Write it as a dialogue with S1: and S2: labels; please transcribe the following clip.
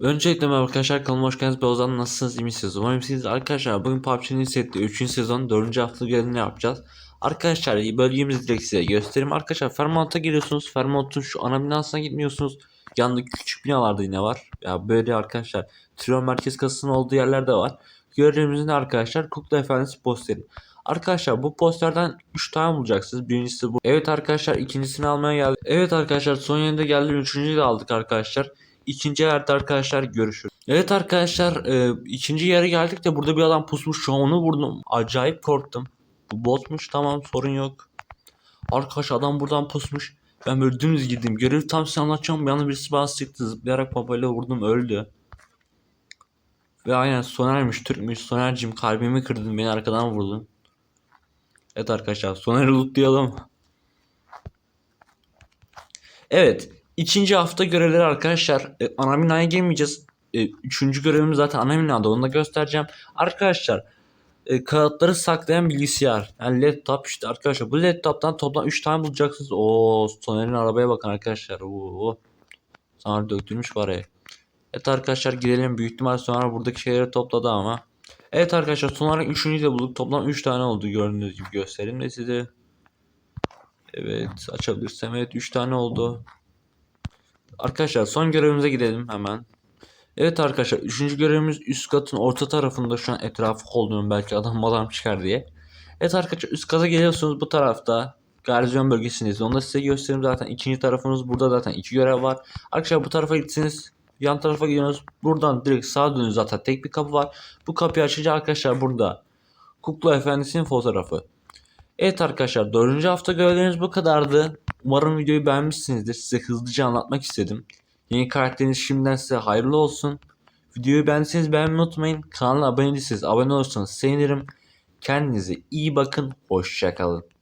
S1: Öncelikle merhaba arkadaşlar kanalıma hoş geldiniz. Ben Ozan nasılsınız iyi misiniz? Umarım siz arkadaşlar bugün PUBG'nin setli 3. sezon 4. hafta görevini yapacağız. Arkadaşlar bölgemizi direkt size göstereyim. Arkadaşlar Fairmont'a geliyorsunuz. Fairmont'un şu ana binasına gitmiyorsunuz. Yanında küçük binalarda yine var. Ya böyle arkadaşlar Trio Merkez Kasası'nın olduğu yerlerde var. Görevimizin arkadaşlar Kukla Efendisi posteri. Arkadaşlar bu posterden 3 tane bulacaksınız. Birincisi bu. Evet arkadaşlar ikincisini almaya geldik. Evet arkadaşlar son yerinde geldi. Üçüncüyü de aldık arkadaşlar. İkinci yerde arkadaşlar görüşürüz. Evet arkadaşlar e, ikinci yere geldik de burada bir adam pusmuş şu onu vurdum. Acayip korktum. Bu botmuş tamam sorun yok. Arkadaş adam buradan pusmuş. Ben böyle dümdüz gittim. Görevi tam size anlatacağım. Bir anda birisi bana sıktı. Zıplayarak babayla vurdum öldü. Ve aynen Soner'miş Türkmüş. Soner'cim kalbimi kırdın beni arkadan vurdun. Evet arkadaşlar Soner'i lootlayalım. Evet. İkinci hafta görevleri arkadaşlar. E, ana binaya girmeyeceğiz. E, üçüncü görevimiz zaten ana binada. Onu da göstereceğim. Arkadaşlar e, kağıtları saklayan bilgisayar. Yani laptop işte arkadaşlar. Bu laptoptan toplam 3 tane bulacaksınız. Oo Soner'in arabaya bakın arkadaşlar. Oo. Soner döktürmüş parayı. Evet arkadaşlar girelim. Büyük ihtimal Soner buradaki şeyleri topladı ama. Evet arkadaşlar son olarak de bulduk. Toplam 3 tane oldu gördüğünüz gibi göstereyim de size. Evet açabilirsem evet 3 tane oldu. Arkadaşlar son görevimize gidelim hemen. Evet arkadaşlar 3. görevimiz üst katın orta tarafında şu an etrafı kolluyorum belki adam adam çıkar diye. Evet arkadaşlar üst kata geliyorsunuz bu tarafta. Garnizon bölgesindeyiz. Onu da size göstereyim zaten. ikinci tarafımız burada zaten iki görev var. Arkadaşlar bu tarafa gitsiniz. Yan tarafa gidiyorsunuz. Buradan direkt sağa dönüyorsunuz zaten. Tek bir kapı var. Bu kapıyı açınca arkadaşlar burada. Kukla Efendisi'nin fotoğrafı. Evet arkadaşlar 4. hafta görevlerimiz bu kadardı. Umarım videoyu beğenmişsinizdir. Size hızlıca anlatmak istedim. Yeni karakteriniz şimdiden size hayırlı olsun. Videoyu beğendiyseniz beğenmeyi unutmayın. Kanala abone değilseniz abone olursanız sevinirim. Kendinize iyi bakın. Hoşçakalın.